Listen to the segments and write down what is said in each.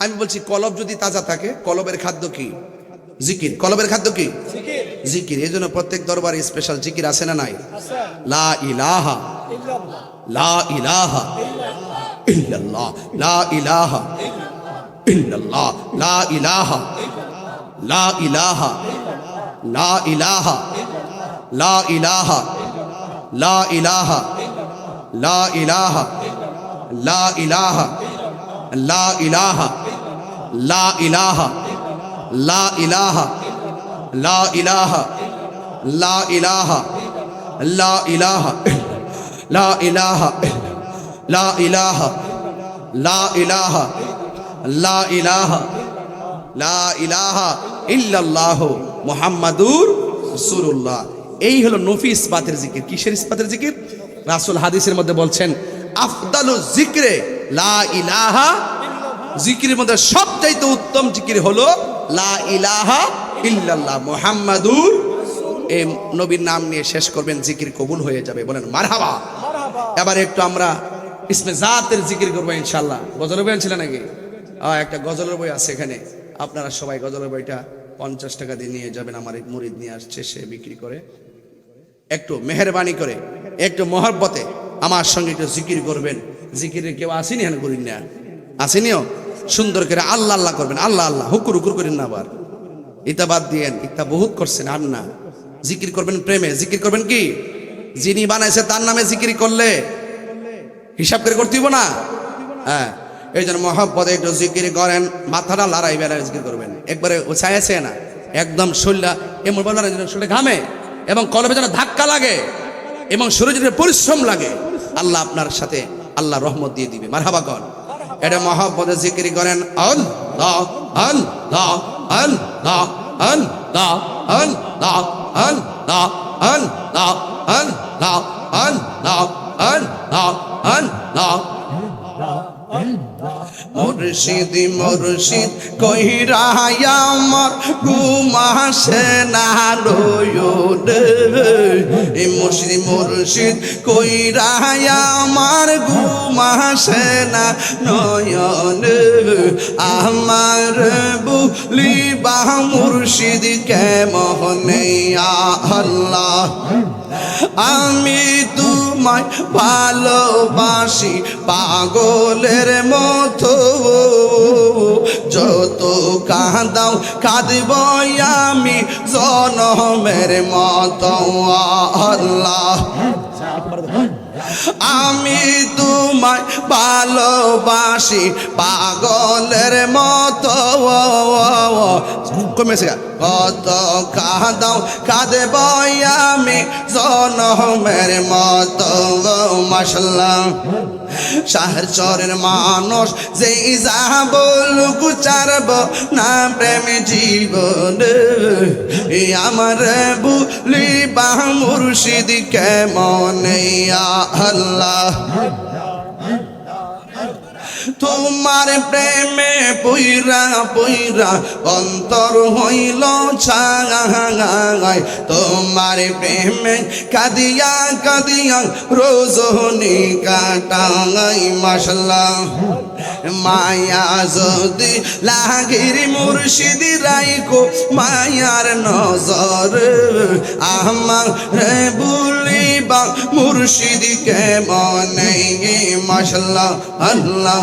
আমি বলছি কলব যদি তাজা থাকে কলবের খাদ্য কি জিকির কলবের খাদ্য কি জিকির এই জন্য প্রত্যেক দরবারে স্পেশাল জিকির আছে না নাই লা ইলাহা লা ইলাহা ইল্লাল্লাহ লা ইলাহা ইল্লাল্লাহ লা ইলাহা লা ইলাহা লা ইলাহা লা ইলাহা লা ইলাহা লা ইলাহা লা ইলাহা লা ইলাহা লা ইলাহা লা ইলাহা লা ইলাহা লা ইলাহা লা ইলাহা লা ইলাহা লা ইলাহা লা ইলাহা লা ইলাহা লা ইলাহা ইল্লাল্লাহ মুহাম্মাদুর রাসূলুল্লাহ এই হলো নফি ইসবাতের জিকির কিসের ইসবাতের জিকির রাসূল হাদিসের মধ্যে বলছেন আফদালু জিকরে লা ইলাহা জিকিরের মধ্যে সবচাইতে উত্তম জিকির হলো লা ইলাহা ইল্লাল্লাহ মুহাম্মাদুর এই নবীর নাম নিয়ে শেষ করবেন জিকির কবুল হয়ে যাবে। বলেন মারহাবা। এবার একটু আমরা ইসমে জাতের জিকির করব ইনশাল্লাহ গজলের বই ছিল নাকি? একটা গজলের বই আছে এখানে। আপনারা সবাই গজলের বইটা পঞ্চাশ টাকা দিয়ে নিয়ে যাবেন। আমার এক মুরিদ নিয়ে আসছে সে বিক্রি করে। একটু মেহরবানি করে একটু মহব্বতে আমার সঙ্গে একটু জিকির করবেন। জিকিরে কেউ আসেনি হ্যাঁ করিন না। আসেনিও? সুন্দর করে আল্লাহ আল্লাহ করবেন, আল্লাহ আল্লাহ, হুকুর হুকুর করেন না আবার। ইতা বাদ দিয়েন, ইতা বহুত করছেন আর না। জিকির করবেন প্রেমে, জিকির করবেন কি? যিনি বানাইছে তার নামে জিকির করলে হিসাব করে করতে না? হ্যাঁ। এই জন্য মহব্বতে একটু জিকির করেন, মাথাটা লড়াই বেড়াই জিকির করবেন। একবারে ছায়াছে না, একদম শরীরটা এমন যেন শরীরে ঘামে এবং কলবে যেন ধাক্কা লাগে এবং শরীরে পরিশ্রম লাগে, আল্লাহ আপনার সাথে আল্লাহ রহমত দিয়ে দিবে মারহাবা কর এটা মহাব্বতে জিকির করেন আল্লাহ আল্লাহ দা আল্লাহ আল্লাহ আল্লাহ আল্লাহ দা আল্লাহ আল্লাহ আল্লাহ মুর্শিদ মুর্শিদ, কইরা আমার ঘুমাসে না এ মুর্শিদ মুর্শিদ, কইরা আমার ঘুমাসে না নয়ন আমার বুলি বা মুর্শিদ, কেমনে আল্লাহ? আমি তোমায় ভালোবাসি, পাগলের মতো, যত কাঁদাও, কাঁদব আমি জনমের মতো, আল্লাহ। আমি তোমায় ভালোবাসি, পাগলের মতো। কমেছে। কত কাঁদাও, কাঁদব আমি জনমের মত মাসাল্লাহ শাহর চরের মানুষ, যেই যা বল চারব না প্রেম জীবন। এ আমার বুলি বা মুর্শিদ কেমন? আল্লাহ। তোমার প্রেমে পুইরা পুইরা অন্তর হইল ছাগাই তোমার প্রেমে কাদিয়া কাদিয়া রোজনি কাটাই মশলা মায়া যদি লাগির মুর্শিদি রাইকো, মায়ার নজর আমার বুলিবা মুর্শিদি কেমনে মশলা আল্লাহ।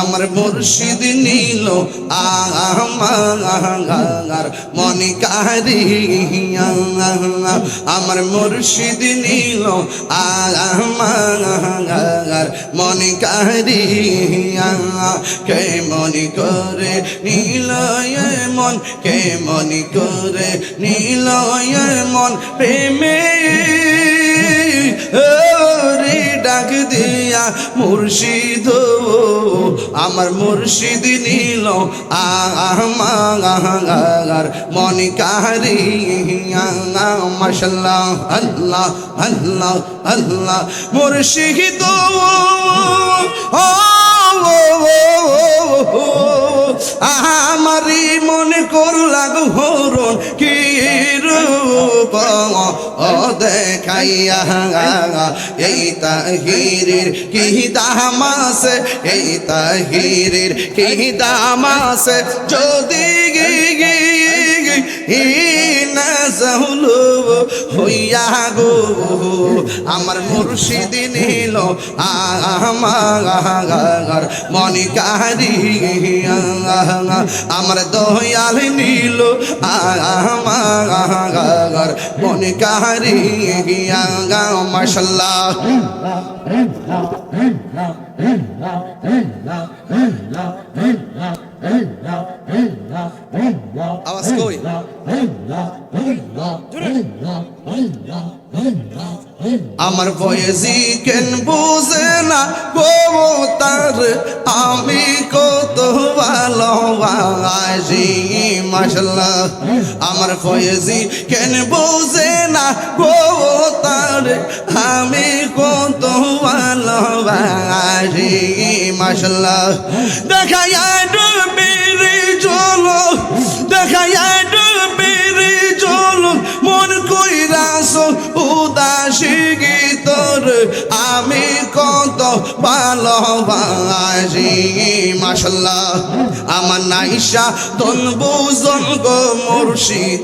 আমার মুর্শিদ নীল আমার মনি কারি আমার মুর্শিদ নীল আমার মনি কারি কে মনি করে নীল মন কে মনি করে নীল মন প্রেমে রে ডাক দিয়া মুর্শিদ আমার মুর্শিদ নীল আমার মনি কারি মাসাল্লাহ আল্লাহ আল্লাহ আল্লাহ, মুর্শিদ ও আমারই মনে করলা ঘোরণ কি রূপ দেখাইয়া এই তাহিরের কি দাম আছে এই তাহিরের কি দাম আছে যদি গি না হইয়া গো। আমার মুর্শিদ নিল আমার মনিকারি আমার দয়াল নিল আমার মনিকারি mashallah. la la la la আওয়াজ কই আমার বয়সী কেন বুঝে না গো তার আমি কত মাসাল্লাহ আমার বয়সী কেন বুঝে না গো তার? আমি কত ভালোবাসি মাসাল্লাহ দেখাই ডুবিরি চলো দেখাই ডুবিরি চলো মন উদাসী গীতর আমি কত ভালোবাসি মাসাল্লাহ আমার নাইশা তন বুজন গো মুর্শিদ,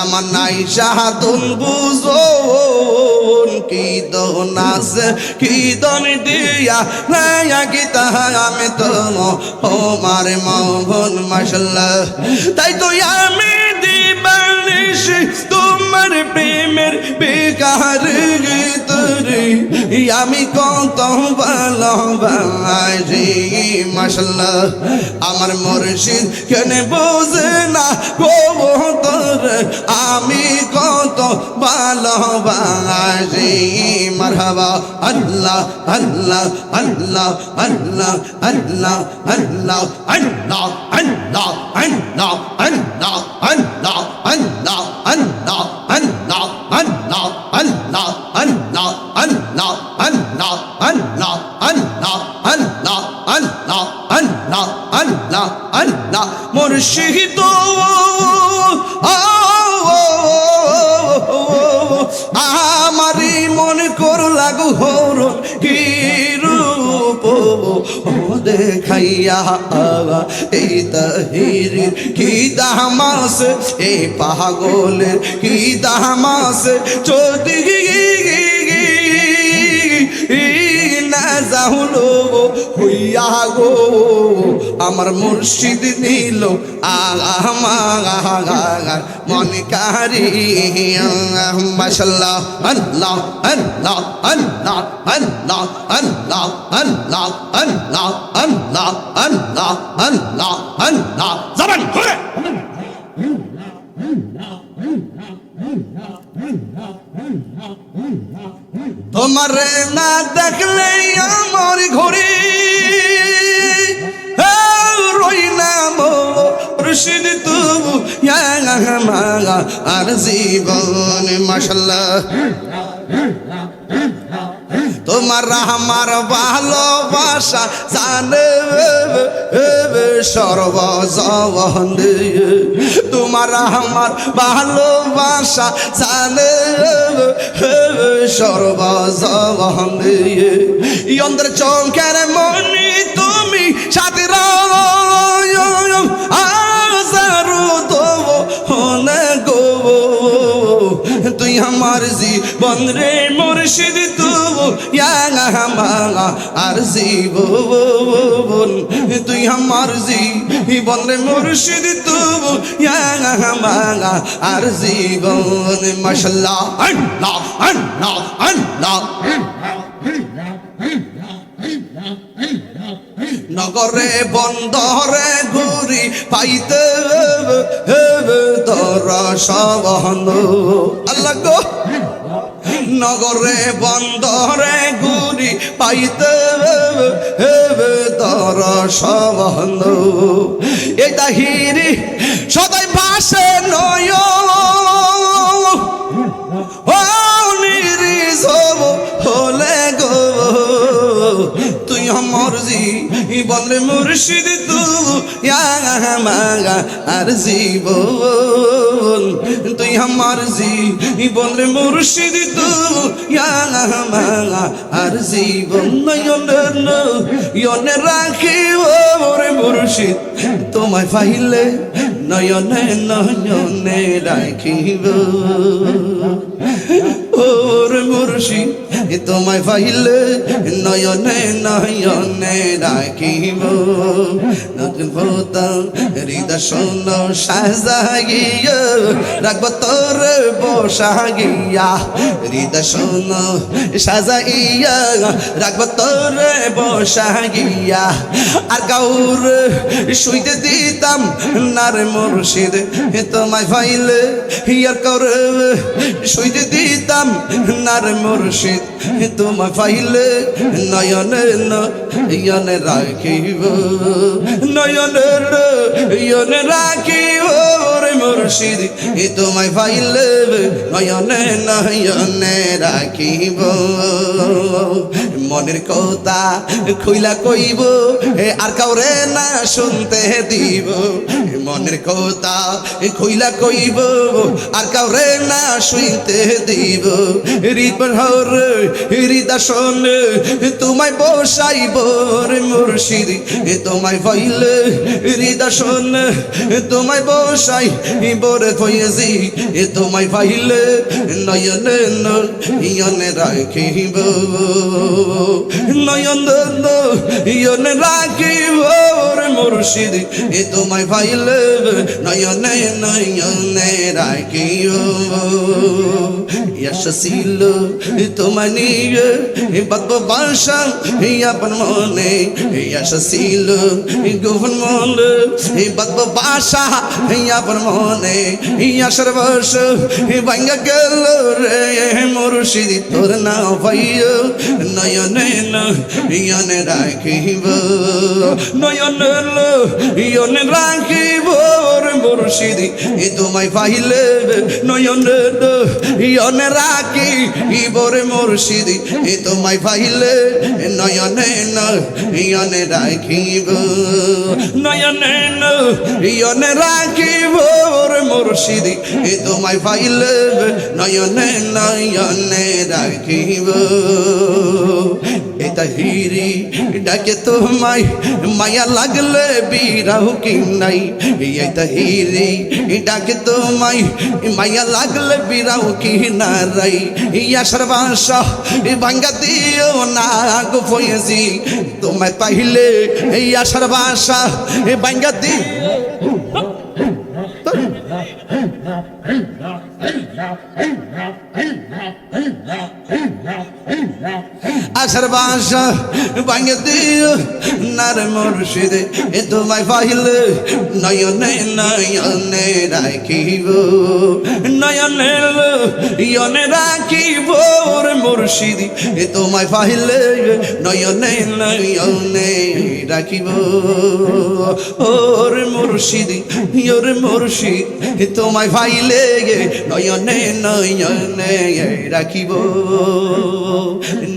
আমার নাইশা তন বুজন কি দন আছে কি দন দিয়া নায়া গীতা, আমি তো আমার মহন মাসাল্লাহ তাই তো আমি দিবানিস তোমার প্রেমের বেকার তোরে আমি কত ভালোবাসি মাসাল্লাহ আমার মুর্শিদ কেন বোঝে না গো তোর আমি কত ভালোবাসি মারহাবা আল্লাহ আল্লাহ আল্লাহ আল্লাহ আল্লাহ আল্লাহ আল্লাহ আল্লাহ আল্লাহ আল্লাহ আল্লাহ মুর্শিদ আমারই মনে কর লাগু হরণ কি রূপ? দেখাইয়া এই তাহিরের কি দামাস এই পাগলের কি দামাস যদি না যাহুলো হইয়া গো আমার মুর্শিদ নিল আমার মন কারি মাশাল্লাহ আল্লাহ আল্লাহ আল্লাহ আল্লাহ আল্লাহ আল্লাহ আল্লাহ আল্লাহ আল্লাহ আল্লাহ আল্লাহ জবান করে তোমার না দেখলে আমার ঘরে রই রশিদ তবু আর জীবন মাসাল্লাহ তোমার আমার ভালোবাসা জানে সর্বজবন তোমার আমার ভালোবাসা জানে সর্বজবন ইন্দ্র চৌকের মনি তুমি সাথে তুই আমার জীবন রে মুর্শিদ আর জীবন তুই আমার জীবন রে মুর্শিদ তু আর জীবন নগরে বন্দরে ঘুরি পাইতে, তোর সবহন আল্লাহ নগরে, বন্দরে ঘুরি পাইতে দর সবন্ধ এটা হিরি সদাই পাশে নয়। হলে গো, তুই আমার জি বলে মুর্শিদ, তু আর জীবন। তুই আমার জীবন রে মুর্শিদ, তু আর জীবন। ইয়নে রাখিব রে মুর্শিদ, তোমায় পাইলে নয়নে নয়নে রাখিব। ওর মুর্শিদ তোমায় পাইলে নয়নে নয়নে রাখিব। নতুন ভূতম হৃদয় শোন সাজাগিয়া, রাখব তোর বসাগিয়া। হৃদয় শোন সাজাইয়া রাখব তোর বসাগিয়া। আর গাউর শুইতে দিতাম নার মুর্শিদ তোমায় পাইলে হিয়ার কর শুইতে দিতাম নার মুর্শিদ। তোমায় পাইলে নয়নে নয়নে রাখিব, নয়নে নয়নে রাখিব রে মুর্শিদ। তোমায় পাইলে নয়নে নয়নে রাখিব। মনের কথা খুইলা কইব, এ আর কাউরে না শুনতে দিব। মনের কথা খুইলা কইব, আর কাউরে না শুনতে দিব। হৃদর হৃদাসন তোমায় বসাইব রে মুর্শিদ। তোমায় পাইলে হৃদাসন তোমায় বসাই বরে ফয়েজি। তোমায় পাইলে নয়নে নয়নে রাখিব। নয়ন নয়নে রাখিব রে মুর্শিদ। তোমায় পাইলে নয়নে নয়নে রাখিব यशशील তোমানি বদ্ব বাসা আপন মনে यशशील গোপন মন বদ্ব বাসা আপন মনে ইয়াসর বস ভাঙ্গ গেল রে মুর্শিদ তোর না ভাইয় নয়নে নয়নে রাখিব নয়নে নয়নে রাখিব রে মুর্শিদ, এ তোমায় পাইলে নয়নে নয়নে রাখি, ইবরে মুর্শিদ, এ তোমায় পাইলে নয়নে নয়নে রাখিব। নয়নে নয়নে রাখিব রে মুর্শিদ, এ তোমায় পাইলে নয়নে নয়নে রাখিব। এটা হিরি ডাকে তোমায়, মায়া লাগলে বিরাহ কি নাই? এটা হিরি ডাকে তোমায়, মায়া লাগলে বিরাহ কি না রাই ইয়া সর্বাসা ভাঙ্গা দিও না গো ফয়েজি। তোমায় পাইলে ইয়া সর্বাসা ভাঙ্গা দি আশার বাসা ভাঙে দিও, নার মুর্শিদে, এ তোমায় পাইলে নয়নে নয়নে রাখিব, নয়নে নয়নে রাখিব রে মুর্শিদ, এ তোমায় পাইলে নয়নে নয়নে রাখিব, ওরে মুর্শিদ ওরে মুর্শিদ তোমায় পাইলে নয়নে নয়নে রাখিব।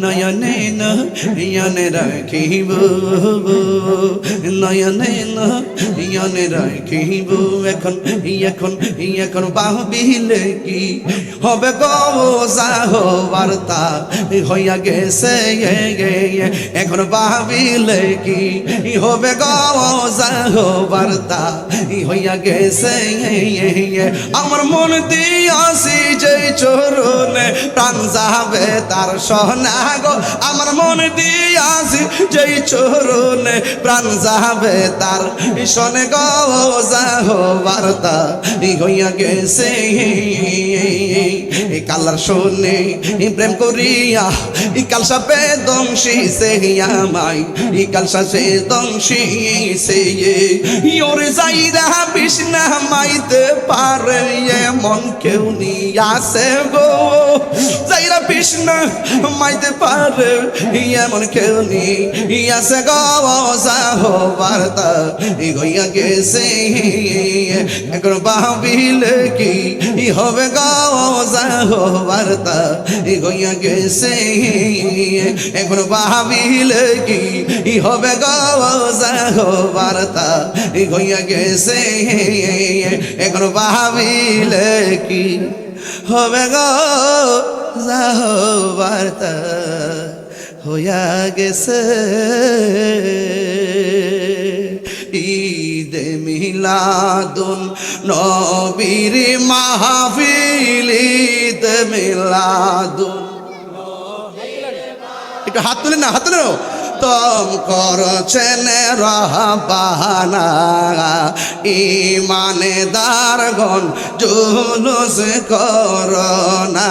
নয়নে নয়নে রাখিব। নয়নে নয়নে রাখিব। এখন এখন এখন বাহবিলে কি হবে গাহ বার্তা হইয়া গেছে এখন বাহবিলে কি হবে গাহ বার্তা হইয়া গেছে আমার মন দিয়াছি যে চরণে প্রাণ যাবে তার সহনা গো। আমার মন দিয়াছি যে চরণে প্রাণ যাবে তার। শোনে গো যাহ বার্তা হইয়া গেছে। কালার শোনে প্রেম করিয়া ই কালসা পে দংশি সে আমাই ই কালসা সে দংশি সে ওরে যাইরা বিষ্ণা মাইতে পারে, এমন কেউ নিয়াছে গো। যাইরা কৃষ্ণ মাইতে পারে, এমন কেউ নিয়াছে গো যাহো বার্তা গইয়া গেছে। এখন ভাবিলে কি হবে গো যাহো বার্তা গইয়া গেছে। এখন ভাবিলে কি হবে গো যাহো বার্তা গইয়া গেছে। এখন ভাবিলে কি হবে গো বার্তা হইয়া গেছে। ঈদ মিলাদুন নবীর মাহফিল, ঈদ মিলাদুন। একটু হাত তুলেন না, হাত তুলেন না। তম করছেন রহবানা। ইমানে দারগন জুলুস করোনা।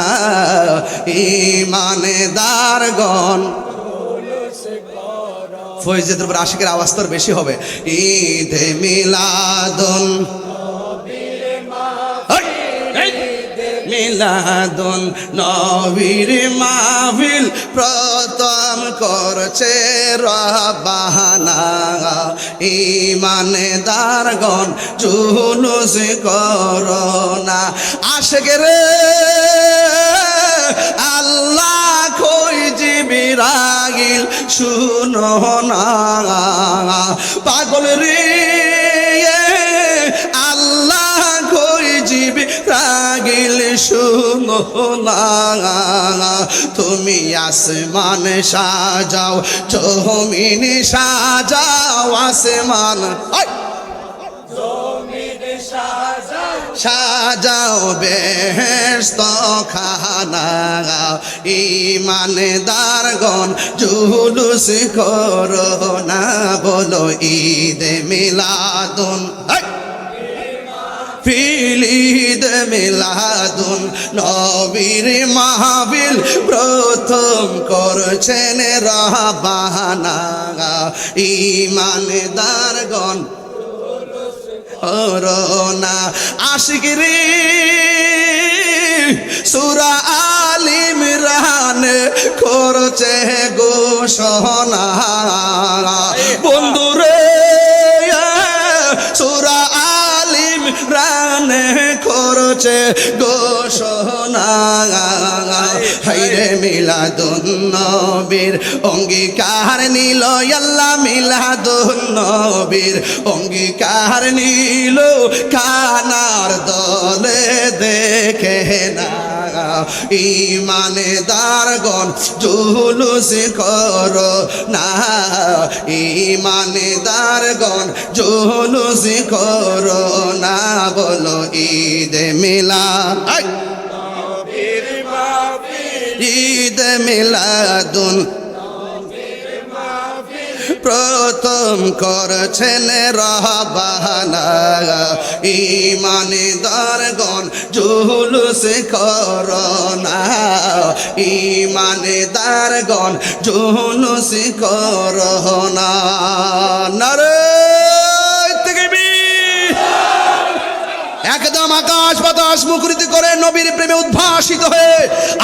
ইমানে দারগন ফৈজেদের উপর আশিকের আওয়াজ তোর বেশি হবে। ঈদে মিলাদুন। মিলাদুন নবীর মাহফিল প্রথম করছে রবাহানা ইমানে দারগন জুলুস করোনা। আশেকে রে, আল্লাহ কই জিবিরাগিল শুনো না। পাগল রে রাগিল শুনো না তুমি আসমান সাজাও জমিন সাজাও আসমান! সাজাও বেহেস্ত খানা ইমানদারগণ জুলুস করো না বলো ঈদ মিলাদুন আয়! ফিলিদ মিলাদুন নবীর মাহবিল প্রথম করছেন রাবানা ইমানদারগণ। করোনা আশিকিরি সুরা আলিম রান করছে গোসনা বন্ধুরে রান করছে গোসনা হাইরে নবীর অঙ্গীকার নিল আল্লাহ নবীর অঙ্গীকার নিল। কানার দলে দেখে না। ইমানে দারগণ জুলুস করো না ইমানে দারগণ জুলুস করো না বলো ঈদ মিলা ঈদ মিলাদুন প্রথম করছেন রহবানা। ইমানে দারগণ, জুলুস করোনা। ইমানে দারগণ, জুলুস করোনা। নারে একদম আকাশ বাতাস মুখরিত করে নবীর প্রেমে উদ্ভাসিত হয়ে,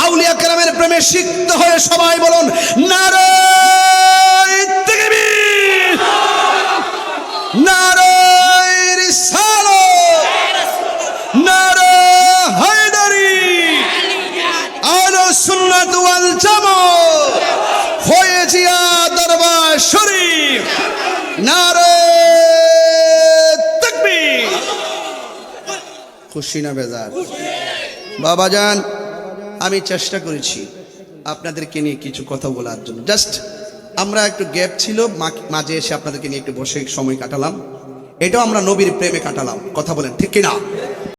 আউলিয়া কেরামের প্রেমে সিক্ত হয়ে সবাই বলুন নারায় তাকবীর! খুশি না বেজার? বাবা যান আমি চেষ্টা করেছি আপনাদেরকে নিয়ে কিছু কথা বলার জন্য। জাস্ট আমরা একটু গ্যাপ ছিল মাঝে এসে আপনাদেরকে নিয়ে একটু বসে সময় কাটালাম। এটাও আমরা নবীর প্রেমে কাটালাম। কথা বলেন, ঠিক কিনা?